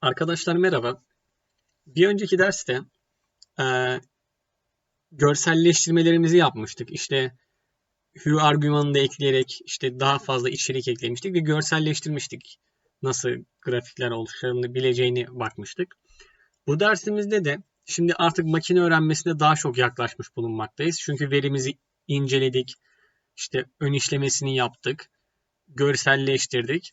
Arkadaşlar merhaba. Bir önceki derste e, görselleştirmelerimizi yapmıştık. İşte hue argümanını da ekleyerek işte daha fazla içerik eklemiştik ve görselleştirmiştik. Nasıl grafikler oluşturabileceğini bakmıştık. Bu dersimizde de şimdi artık makine öğrenmesine daha çok yaklaşmış bulunmaktayız. Çünkü verimizi inceledik, işte ön işlemesini yaptık, görselleştirdik.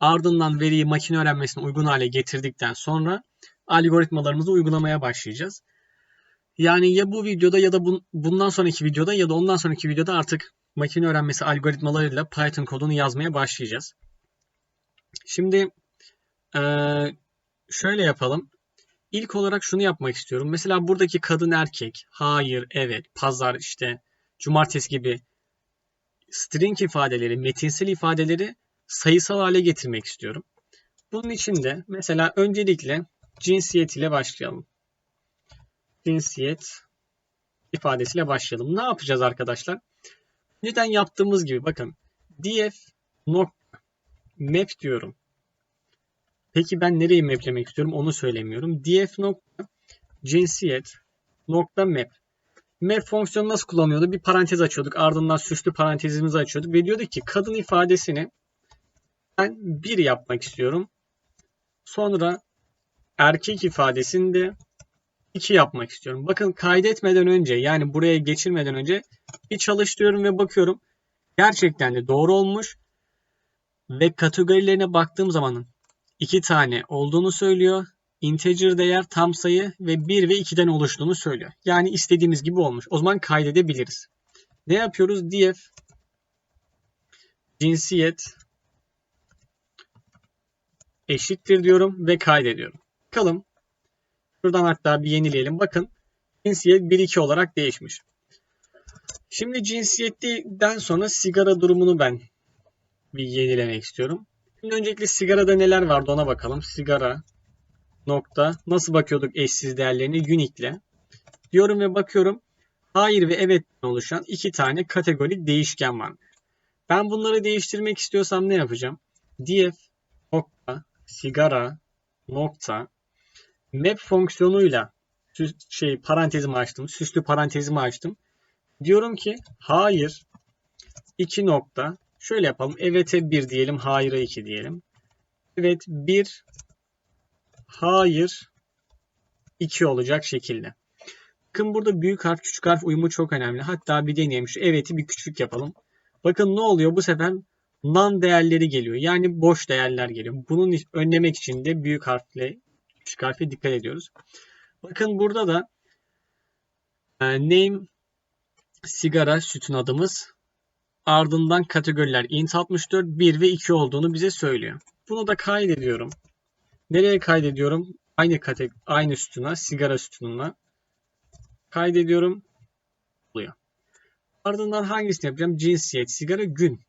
Ardından veriyi makine öğrenmesine uygun hale getirdikten sonra algoritmalarımızı uygulamaya başlayacağız. Yani ya bu videoda ya da bundan sonraki videoda ya da ondan sonraki videoda artık makine öğrenmesi algoritmalarıyla Python kodunu yazmaya başlayacağız. Şimdi şöyle yapalım. İlk olarak şunu yapmak istiyorum. Mesela buradaki kadın erkek, hayır, evet, pazar, işte cumartesi gibi string ifadeleri, metinsel ifadeleri sayısal hale getirmek istiyorum. Bunun için de mesela öncelikle cinsiyet ile başlayalım. Cinsiyet ifadesiyle başlayalım. Ne yapacağız arkadaşlar? Neden yaptığımız gibi bakın df nokta map diyorum. Peki ben nereyi maplemek istiyorum onu söylemiyorum. df nokta cinsiyet nokta map. Map fonksiyonu nasıl kullanıyordu? Bir parantez açıyorduk. Ardından süslü parantezimizi açıyorduk. Ve diyorduk ki kadın ifadesini ben 1 yapmak istiyorum. Sonra erkek ifadesini de 2 yapmak istiyorum. Bakın kaydetmeden önce yani buraya geçirmeden önce bir çalıştırıyorum ve bakıyorum. Gerçekten de doğru olmuş. Ve kategorilerine baktığım zaman iki tane olduğunu söylüyor. Integer değer tam sayı ve 1 ve 2'den oluştuğunu söylüyor. Yani istediğimiz gibi olmuş. O zaman kaydedebiliriz. Ne yapıyoruz? df cinsiyet eşittir diyorum ve kaydediyorum. Bakalım. Şuradan hatta bir yenileyelim. Bakın cinsiyet 1-2 olarak değişmiş. Şimdi cinsiyetten sonra sigara durumunu ben bir yenilemek istiyorum. Şimdi öncelikle sigarada neler vardı ona bakalım. Sigara nokta nasıl bakıyorduk eşsiz değerlerini unique'le. Diyorum ve bakıyorum. Hayır ve evet oluşan iki tane kategorik değişken var. Ben bunları değiştirmek istiyorsam ne yapacağım? df nokta sigara nokta map fonksiyonuyla şey parantezimi açtım. Süslü parantezimi açtım. Diyorum ki hayır 2 nokta şöyle yapalım. Evet'e 1 diyelim. Hayır'a 2 diyelim. Evet 1 hayır 2 olacak şekilde. Bakın burada büyük harf küçük harf uyumu çok önemli. Hatta bir deneyelim. Şu evet'i bir küçük yapalım. Bakın ne oluyor? Bu sefer non değerleri geliyor. Yani boş değerler geliyor. Bunun önlemek için de büyük harfle küçük harfe dikkat ediyoruz. Bakın burada da e, name sigara sütun adımız ardından kategoriler int 64 1 ve 2 olduğunu bize söylüyor. Bunu da kaydediyorum. Nereye kaydediyorum? Aynı kategori, aynı sütuna, sigara sütununa kaydediyorum. Oluyor. Ardından hangisini yapacağım? Cinsiyet, sigara, gün.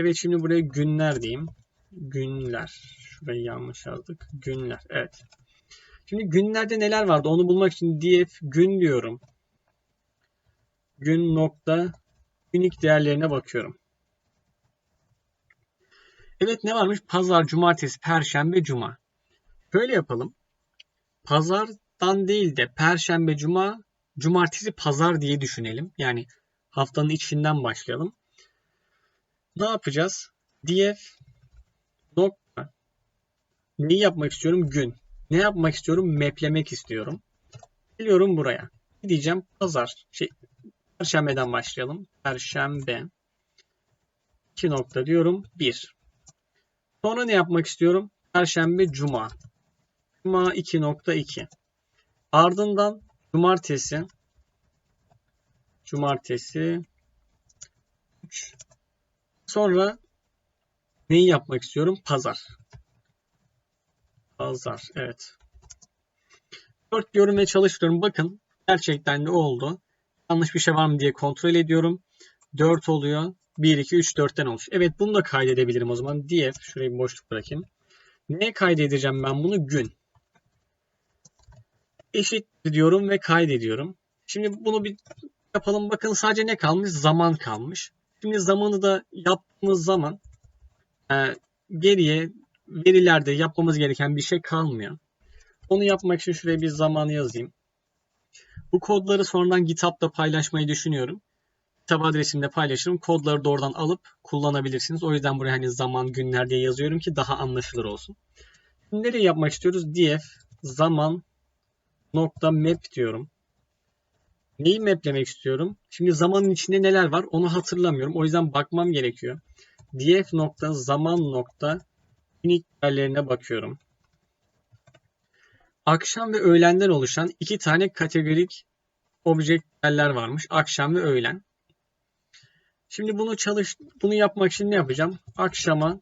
Evet şimdi buraya günler diyeyim. Günler. Şurayı yanlış yazdık. Günler. Evet. Şimdi günlerde neler vardı? Onu bulmak için df gün diyorum. Gün nokta unik değerlerine bakıyorum. Evet ne varmış? Pazar, cumartesi, perşembe, cuma. Böyle yapalım. Pazardan değil de perşembe, cuma, cumartesi, pazar diye düşünelim. Yani haftanın içinden başlayalım. Ne yapacağız? df nokta neyi yapmak istiyorum? Gün. Ne yapmak istiyorum? Maplemek istiyorum. Geliyorum buraya. Diyeceğim pazar. Şey, Perşembeden başlayalım. Perşembe. 2 nokta diyorum. 1. Sonra ne yapmak istiyorum? Perşembe, Cuma. Cuma 2.2. Ardından Cumartesi. Cumartesi 3. Sonra neyi yapmak istiyorum? Pazar. Pazar. Evet. 4 diyorum ve çalıştırıyorum. Bakın gerçekten de oldu. Yanlış bir şey var mı diye kontrol ediyorum. 4 oluyor. 1, 2, 3, 4'ten olmuş. Evet bunu da kaydedebilirim o zaman. Df. Şurayı bir boşluk bırakayım. Neye kaydedeceğim ben bunu? Gün. Eşit diyorum ve kaydediyorum. Şimdi bunu bir yapalım. Bakın sadece ne kalmış? Zaman kalmış. Şimdi zamanı da yaptığımız zaman e, geriye verilerde yapmamız gereken bir şey kalmıyor. Onu yapmak için şuraya bir zaman yazayım. Bu kodları sonradan GitHub'da paylaşmayı düşünüyorum. GitHub adresimde paylaşırım. Kodları da oradan alıp kullanabilirsiniz. O yüzden buraya hani zaman, günler diye yazıyorum ki daha anlaşılır olsun. Nereye yapmak istiyoruz? df zaman nokta map diyorum. Neyi maplemek istiyorum? Şimdi zamanın içinde neler var onu hatırlamıyorum. O yüzden bakmam gerekiyor. df nokta zaman nokta unique değerlerine bakıyorum. Akşam ve öğlenden oluşan iki tane kategorik object değerler varmış. Akşam ve öğlen. Şimdi bunu çalış bunu yapmak için ne yapacağım? Akşama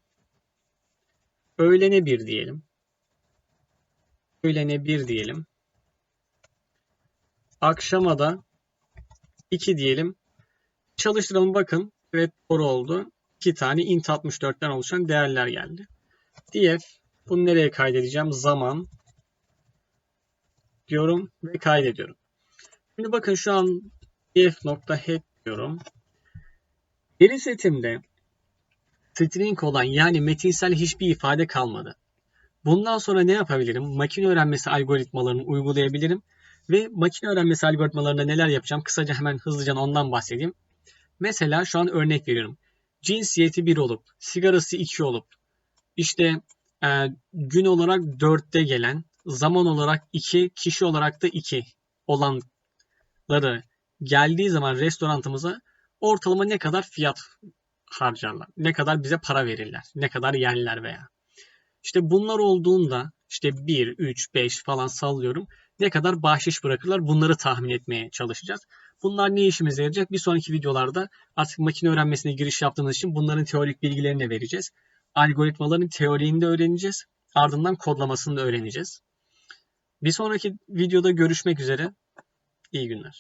öğlene bir diyelim. Öğlene bir diyelim. Akşama da 2 diyelim. Çalıştıralım bakın. Evet doğru oldu. 2 tane int 64'ten oluşan değerler geldi. df bunu nereye kaydedeceğim? Zaman diyorum ve kaydediyorum. Şimdi bakın şu an df.head diyorum. Veri setimde string olan yani metinsel hiçbir ifade kalmadı. Bundan sonra ne yapabilirim? Makine öğrenmesi algoritmalarını uygulayabilirim. Ve makine öğrenmesi algoritmalarında neler yapacağım? Kısaca hemen hızlıca ondan bahsedeyim. Mesela şu an örnek veriyorum. Cinsiyeti 1 olup, sigarası 2 olup, işte e, gün olarak 4'te gelen, zaman olarak 2, kişi olarak da 2 olanları geldiği zaman restorantımıza ortalama ne kadar fiyat harcarlar? Ne kadar bize para verirler? Ne kadar yerler veya? İşte bunlar olduğunda işte 1, 3, 5 falan sallıyorum. Ne kadar bahşiş bırakırlar bunları tahmin etmeye çalışacağız. Bunlar ne işimize yarayacak? Bir sonraki videolarda artık makine öğrenmesine giriş yaptığımız için bunların teorik bilgilerini de vereceğiz. Algoritmaların teoriğini de öğreneceğiz. Ardından kodlamasını da öğreneceğiz. Bir sonraki videoda görüşmek üzere. İyi günler.